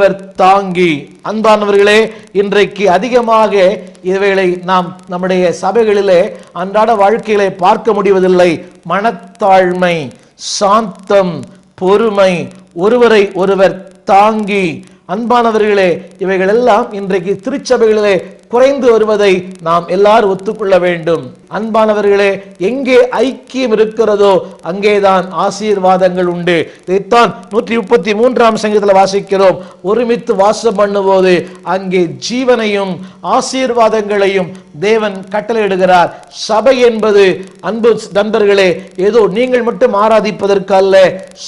இவர் தாங்கி. அன்பானவர்களே இன்றைக்கு அதிகமாக இவைகளை நாம் நம்முடைய சபைகளிலே அன்றாட வாழ்க்கையிலே பார்க்க முடிவதில்லை. மனத்தாழ்மை சாந்தம் பொறுமை ஒருவரை ஒருவர் தாங்கி. அன்பானவர்களே இவைகளெல்லாம் இன்றைக்கு திருச்சபைகளிலே குறைந்து வருவதை நாம் எல்லாரும் ஒத்துக்கொள்ள வேண்டும். அன்பானவர்களே எங்கே ஐக்கியம் இருக்கிறதோ அங்கேதான் ஆசீர்வாதங்கள் உண்டு. இதைத்தான் நூற்றி முப்பத்தி மூன்றாம் சங்கத்தில் வாசிக்கிறோம். ஒருமித்து வாசம் பண்ணும்போது அங்கே ஜீவனையும் ஆசீர்வாதங்களையும் தேவன் கட்டளையிடுகிறார். சபை என்பது அன்பு நண்பர்களே ஏதோ நீங்கள் மட்டும் ஆராதிப்பதற்கு அல்ல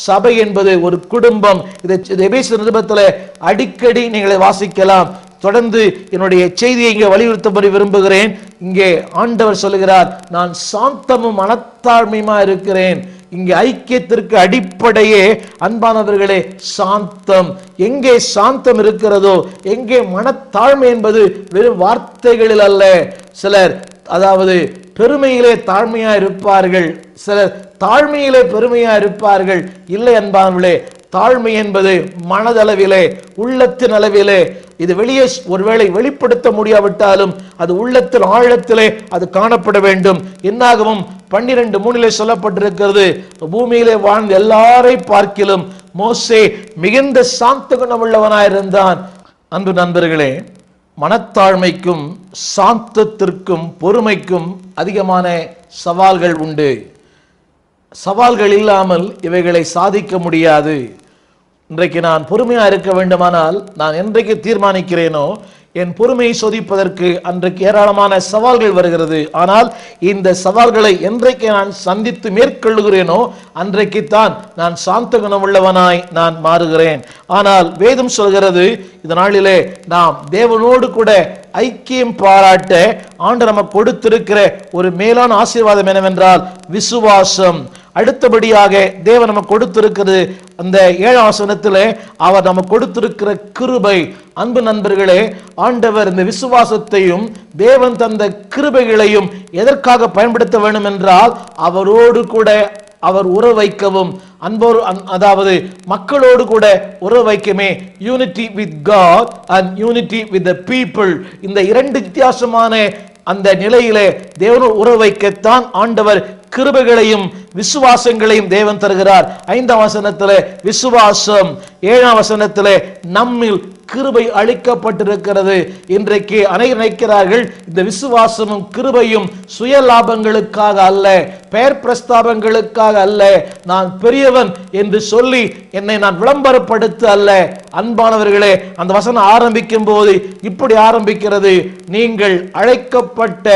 சபை என்பது ஒரு குடும்பம். இதை நிருபத்தில் அடிக்கடி நீங்கள் வாசிக்கலாம். தொடர்ந்து என்னுடைய செய்தியை இங்கே வலியுறுத்தபடி விரும்புகிறேன். இங்கே ஆண்டவர் சொல்லுகிறார் நான் சாந்தமும் மனத்தாழ்மையுமா இருக்கிறேன்? இங்கே ஐக்கியத்திற்கு அடிப்படையே அன்பானவர்களே சாந்தம். எங்கே சாந்தம் இருக்கிறதோ எங்கே மனத்தாழ்மை என்பது வெறும் வார்த்தைகளில் அல்ல. சிலர் அதாவது பெருமையிலே தாழ்மையா இருப்பார்கள். சிலர் தாழ்மையிலே பெருமையா இருப்பார்கள். இல்லை அன்பானவர்களே தாழ்மை என்பது மனதளவிலே உள்ளத்தின் அளவிலே. இது வெளியே ஒருவேளை வெளிப்படுத்த முடியாவிட்டாலும் அது உள்ளத்தின் ஆழத்திலே அது காணப்பட வேண்டும். என்னாகவும் பன்னிரண்டு மூணிலே சொல்லப்பட்டிருக்கிறது பூமியிலே வாழ்ந்த எல்லாரை பார்க்கிலும் மோசே மிகுந்த சாந்த குணமுள்ளவனாயிருந்தான் அன்பு நண்பர்களே மனத்தாழ்மைக்கும் சாந்தத்திற்கும் பொறுமைக்கும் அதிகமான சவால்கள் உண்டு. சவால்கள் இல்லாமல் இவைகளை சாதிக்க முடியாது. இன்றைக்கு நான் பொறுமையா இருக்க வேண்டுமானால் நான் என்றைக்கு தீர்மானிக்கிறேனோ என் பொறுமையை சோதிப்பதற்கு அன்றைக்கு ஏராளமான சவால்கள் வருகிறது. ஆனால் இந்த சவால்களை என்றைக்கு நான் சந்தித்து மேற்கொள்ளுகிறேனோ அன்றைக்குத்தான் நான் சாந்த குணமுள்ளவனாய் நான் மாறுகிறேன். ஆனால் வேதம் சொல்கிறது இந்த நாளிலே நாம் தேவனோடு கூட ஐக்கியம் பாராட்ட ஆண்டு நம்ம கொடுத்திருக்கிற ஒரு மேலான ஆசீர்வாதம் என்னவென்றால் விசுவாசம். அடுத்தபடியாக தேவன் நமக்கு கொடுத்திருக்கிறது அந்த ஏழாம் அவர் நமக்கு கொடுத்திருக்கிற கிருபை. அன்பு நண்பர்களே ஆண்டவர் இந்த விசுவாசத்தையும் தேவன் தந்த கிருபைகளையும் எதற்காக பயன்படுத்த வேண்டும் என்றால் அவரோடு கூட அவர் உறவு வைக்கவும். அன்போடு அதாவது மக்களோடு கூட உறவு வைக்கமே. Unity with God and unity with the people இந்த இரண்டு வித்தியாசமான அந்த நிலையிலே தேவனோடு உறவு வைக்கத்தான் ஆண்டவர் கிருபைகளையும் விசுவாசங்களையும் தேவன் தருகிறார். ஐந்தாம் வசனத்திலே விசுவாசம் ஏழாம் வசனத்திலே நம்மில் கிருபை அளிக்கப்பட்டிருக்கிறது இன்றைக்கு அனைவர் நினைக்கிறார்கள் இந்த விசுவாசமும் கிருபையும் சுய லாபங்களுக்காக அல்ல பெயர் பிரஸ்தாபங்களுக்காக அல்ல நான் பெரியவன் என்று சொல்லி என்னை நான் விளம்பரப்படுத்த அல்ல. அன்பானவர்களே அந்த வசனம் ஆரம்பிக்கும் போது இப்படி ஆரம்பிக்கிறது நீங்கள் அழைக்கப்பட்ட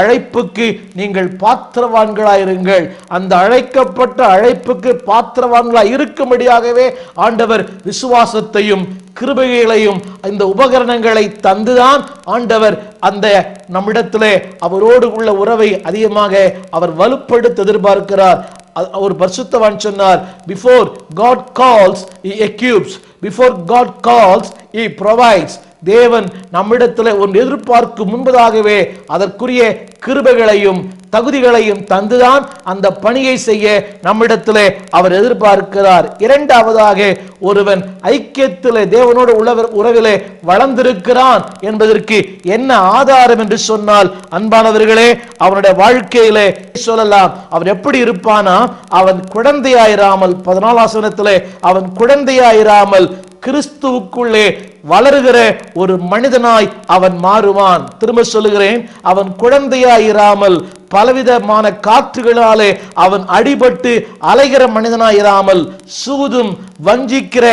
அழைப்புக்கு நீங்கள் பாத்திரவான்களாயிருங்கள். அந்த அழைக்கப்பட்ட அழைப்புக்கு பாத்திரவான்களா இருக்கும்படியாகவே ஆண்டவர் விசுவாசத்தையும் கிருபைகளையும் இந்த உபகரணங்களை தந்துதான் ஆண்டவர் அந்த நம்மிடத்திலே அவரோடு உள்ள உறவை அதிகமாக அவர் வலுப்படுத்த எதிர்பார்க்கிறார். அ- ஒரு பரிசுத்தவான் சொன்னார் before God calls he equips before God calls he provides தேவன் நம்மிடத்தில் ஒன்று எதிர்பார்க்கும் முன்பதாகவே அதற்குரிய கிருபைகளையும் தகுதிகளையும் தந்துதான் அந்த பணியை செய்ய நம்மிடத்திலே அவர் எதிர்பார்க்கிறார். இரண்டாவதாக ஒருவன் ஐக்கியத்திலே தேவனோடு உள்ள உறவிலே வளர்ந்திருக்கிறான் என்பதற்கு என்ன ஆதாரம் என்று சொன்னால் அன்பானவர்களே அவனுடைய வாழ்க்கையிலே சொல்லலாம் அவன் எப்படி இருப்பானா? அவன் குழந்தையாயிராமல் பதினாலாசனத்திலே அவன் குழந்தையாயிராமல் கிறிஸ்துவுக்குள்ளே வளருகிற ஒரு மனிதனாய் அவன் மாறுவான். திரும்ப சொல்லுகிறேன் அவன் குழந்தையாயிராமல் பலவிதமான காற்றுகளாலே அவன் அடிபட்டு அலைகிற மனிதனாயிராமல் சூதும் வஞ்சிக்கிற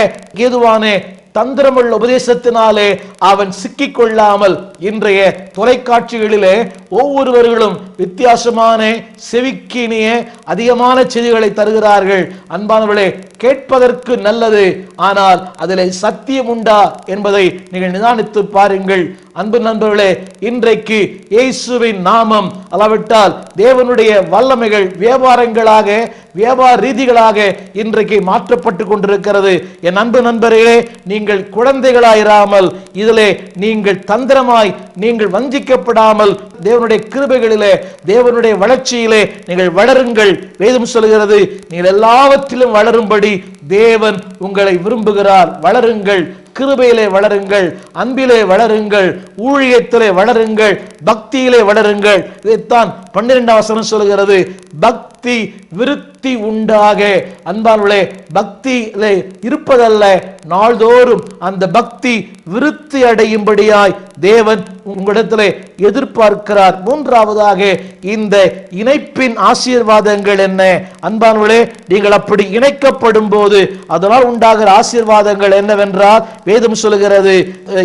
ஏதுவான தந்திரமுள்ள உபதேசத்தினாலே அவன் சிக்கிக்கொள்ளாமல் இன்றைய தொலைக்காட்சிகளிலே ஒவ்வொருவர்களும் வித்தியாசமான செவிக்கினிய அதிகமான செய்திகளை தருகிறார்கள். அன்பானவர்களே கேட்பதற்கு நல்லது. ஆனால் அதில் சத்தியம் உண்டா என்பதை நீங்கள் நிதானித்து பாருங்கள். அன்பு நண்பர்களே இன்றைக்கு இயேசுவின் நாமம் அளவிட்டால் தேவனுடைய வல்லமைகள் வியாபாரங்களாக வியாபார ரீதிகளாக இன்றைக்கு மாற்றப்பட்டு கொண்டிருக்கிறது. என் அன்பு நண்பர்களே நீங்கள் குழந்தைகளாயிராமல் இதிலே நீங்கள் தந்திரமாய் நீங்கள் வஞ்சிக்கப்படாமல் தேவனுடைய கிருபைகளிலே தேவனுடைய வளர்ச்சியிலே நீங்கள் வளருங்கள். வேதம் சொல்கிறது நீங்கள் எல்லாவற்றிலும் வளரும்படி தேவன் உங்களை விரும்புகிறார். வளருங்கள். கிருபையிலே வளருங்கள். அன்பிலே வளருங்கள். ஊழியத்திலே வளருங்கள். பக்தியிலே வளருங்கள். இதைத்தான் பன்னிரெண்டாம் வசனம் சொல்கிறது பக்தி விருத்தி உண்டாக. அன்பானுள்ளே பக்தியிலே இருப்பதல்ல நாள்தோறும் அந்த பக்தி விருத்தி அடையும்படியாய் தேவன் உங்களிடத்திலே எதிர்பார்க்கிறார். மூன்றாவதாக இந்த இணைப்பின் ஆசீர்வாதங்கள் என்ன? அன்பானவர்களே நீங்கள் அப்படி இணைக்கப்படும் போது அதனால் உண்டாகிற ஆசீர்வாதங்கள் என்னவென்றால் வேதம் சொல்கிறது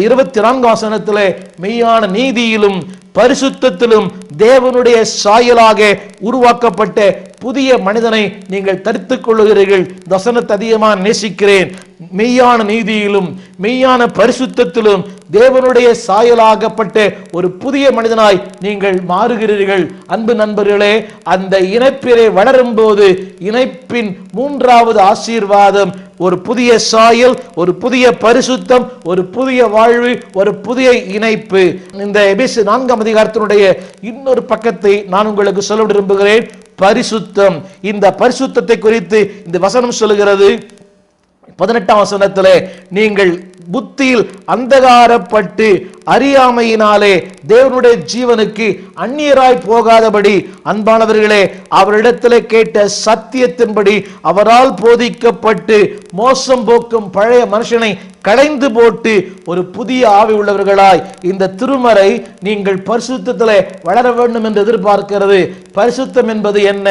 இருபத்தி நான்காம் வசனத்திலே மெய்யான நீதியிலும் பரிசுத்தத்திலும் தேவனுடைய சாயலாக உருவாக்கப்பட்ட புதிய மனிதனை நீங்கள் தரித்துக் கொள்ளுகிறீர்கள். தசனத்தை அதிகமாக நேசிக்கிறேன். மெய்யான நீதியிலும் மெய்யான பரிசுத்தத்திலும் தேவனுடைய சாயலாகப்பட்ட ஒரு புதிய மனிதனாய் நீங்கள் மாறுகிறீர்கள். அன்பு நண்பர்களே அந்த இணைப்பிலே வளரும் போது இணைப்பின் மூன்றாவது ஆசீர்வாதம் ஒரு புதிய சாயல் ஒரு புதிய பரிசுத்தம் ஒரு புதிய வாழ்வு ஒரு புதிய இணைப்பு. இந்த எபேசு நான்காம் அதிகாரத்தினுடைய இன்னொரு பக்கத்தை நான் உங்களுக்கு சொல்ல விரும்புகிறேன். பரிசுத்தம். இந்த பரிசுத்தத்தை குறித்து இந்த வசனம் சொல்லுகிறது. பதினெட்டாம் வசனத்திலே நீங்கள் புத்தியில் அந்தகாரப்பட்டு அறியாமையினாலே தேவனுடைய ஜீவனுக்கு அந்நியராய் போகாதபடி அன்பானவர்களே அவரிடத்திலே கேட்ட சத்தியத்தின்படி அவரால் போதிக்கப்பட்டு மோசம் போக்கும் பழைய மனுஷனை களைந்து போட்டு ஒரு புதிய ஆவி உள்ளவர்களாய் இந்த திருமறை நீங்கள் பரிசுத்தத்திலே வளர வேண்டும் என்று எதிர்பார்க்கிறது. பரிசுத்தம் என்பது என்ன?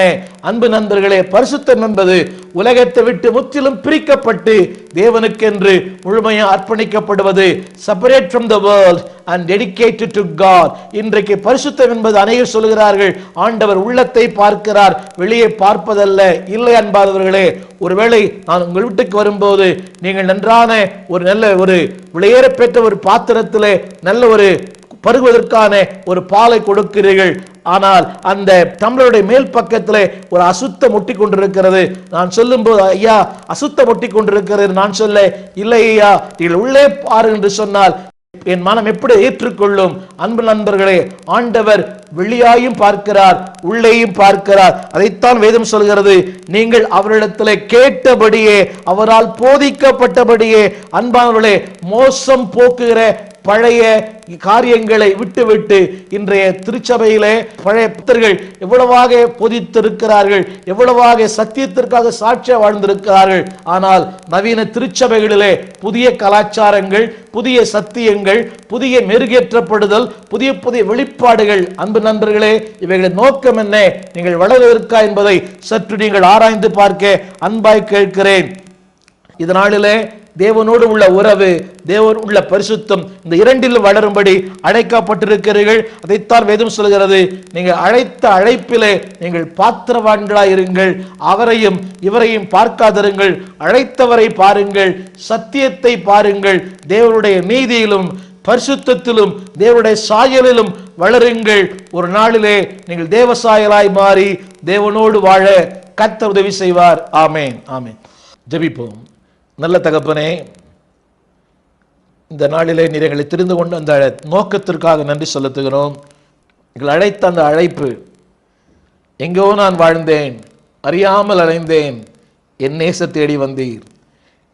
அன்பு நண்பர்களே பரிசுத்தம் என்பது உலகத்தை விட்டு முற்றிலும் பிரிக்கப்பட்டு தேவனுக்கென்று முழுமையாக அர்ப்பணிக்கப்படுவது. Separate from the world and dedicated to God இன்றைக்கு பரிசுத்தம் என்பது அநேகர் சொல்கிறார்கள் ஆண்டவர் உள்ளத்தை பார்க்கிறார் வெளியே பார்ப்பதல்ல. இல்லை அன்பாதவர்களே ஒருவேளை நான் உங்கள் வீட்டுக்கு வரும்போது நீங்கள் நன்றான ஒரு நல்ல ஒரு விளையேற பெற்ற ஒரு பாத்திரத்திலே நல்ல ஒரு பருகுவதற்கான ஒரு பாலை கொடுக்கிறீர்கள். ஆனால் அந்த டம்ளருடைய மேல் பக்கத்தில் ஒரு அசுத்தம் ஒட்டி கொண்டிருக்கிறது நான் சொல்லும்போது ஐயா அசுத்தம் ஒட்டி கொண்டிருக்கிறது நான் சொல்ல இல்லை ஐயா நீங்கள் உள்ளே பாரு என்று சொன்னால் என் மனம் எப்படி ஏற்றுக்கொள்ளும்? அன்பு நண்பர்களே ஆண்டவர் வெளியாயும் பார்க்கிறார் உள்ளேயும் பார்க்கிறார். அதைத்தான் வேதம் சொல்கிறது. நீங்கள் அவரிடத்தில் கேட்டபடியே அவரால் போதிக்கப்பட்டபடியே அன்பானவர்களே மோசம் போக்குகிற பழைய காரியங்களை விட்டுவிட்டு இன்றைய திருச்சபையிலே பழைய புத்தர்கள் எவ்வளவாக பொதித்திருக்கிறார்கள் எவ்வளவாக சத்தியத்திற்காக சாட்சியாக வாழ்ந்திருக்கிறார்கள். ஆனால் நவீன திருச்சபைகளிலே புதிய கலாச்சாரங்கள் புதிய சத்தியங்கள் புதிய மெருகேற்றப்படுதல் புதிய புதிய வெளிப்பாடுகள். அன்பு நண்பர்களே இவைகளின் நோக்கம் என்ன? நீங்கள் வளர்வதற்கா என்பதை சற்று நீங்கள் ஆராய்ந்து பார்க்க அன்பாய் கேட்கிறேன். இதனாலே தேவனோடு உள்ள உறவு தேவன் உள்ள பரிசுத்தம் இந்த இரண்டிலும் வளரும்படி அழைக்கப்பட்டிருக்கிறீர்கள். அதைத்தான் வேதம் சொல்கிறது. நீங்கள் அழைத்த அழைப்பிலே நீங்கள் பாத்திரவான்களாயிருங்கள் அவரையும் இவரையும் பார்க்காதிருங்கள். அழைத்தவரை பாருங்கள். சத்தியத்தை பாருங்கள். தேவனுடைய நீதியிலும் பரிசுத்தத்திலும் தேவனுடைய சாயலிலும் வளருங்கள். ஒரு நாளிலே நீங்கள் தேவ சாயலாய் மாறி தேவனோடு வாழ கத்த உதவி செய்வார். ஆமேன். ஆமேன். ஜபிப்போம். நல்ல தகப்பனே இந்த நாளிலே நீர் எங்களை தெரிந்து கொண்டு அந்த நோக்கத்திற்காக நன்றி செலுத்துகிறோம். எங்கள் அழைத்த அந்த அழைப்பு எங்கோ நான் வாழ்ந்தேன் அறியாமல் அலைந்தேன் என் நேச தேடி வந்தீர்.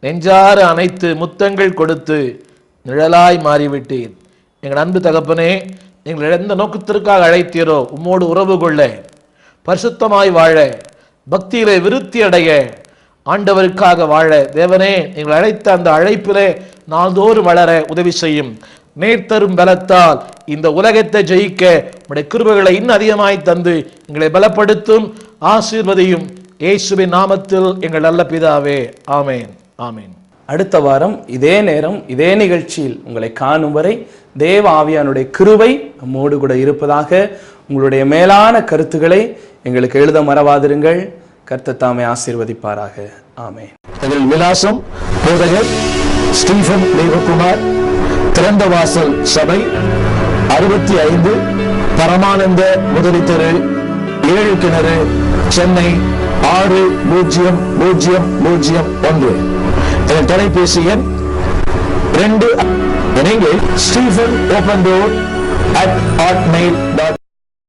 நெஞ்சாறு அனைத்து முத்தங்கள் கொடுத்து நிழலாய் மாறிவிட்டீர். எங்கள் அன்பு தகப்பனே நீங்கள் எந்த நோக்கத்திற்காக அழைத்தீரோ உம்மோடு உறவு கொள்ள பரிசுத்தமாய் வாழ பக்தியிலே விருத்தி அடைய ஆண்டவருக்காக வாழ தேவனே நீங்கள் அழைத்த அந்த அழைப்பிலே நாள்தோறும் வளர உதவி செய்யும். நேர்த்தரும் பலத்தால் இந்த உலகத்தை ஜெயிக்க உடைய கிருபைகளை இன்னும் அதிகமாய் தந்து எங்களை பலப்படுத்தும் ஆசீர்வதியும். இயேசுவின் நாமத்தில் எங்கள் நல்ல பிதாவே ஆமேன் ஆமேன். அடுத்த வாரம் இதே நேரம் இதே நிகழ்ச்சியில் உங்களை காணும் வரை தேவ ஆவியானுடைய கிருவை நம்மோடு கூட இருப்பதாக உங்களுடைய மேலான கருத்துக்களை எங்களுக்கு எழுத மறவாதிருங்கள். கர்த்தர் தாமே ஆசீர்வதிப்பாராக. ஆமே எங்கள் விலாசம் போதகர் ஸ்டீஃபன் தேவகுமார் திறந்த வாசல் சபை அறுபத்தி ஐந்து பரமானந்த முதலி தெரு ஏழு கிணறு சென்னை ஆறு பூஜ்ஜியம் பூஜ்ஜியம் பூஜ்ஜியம் ஒன்று. என் தொலைபேசி எண் ரெண்டு. Stephen open door at Hotmail dot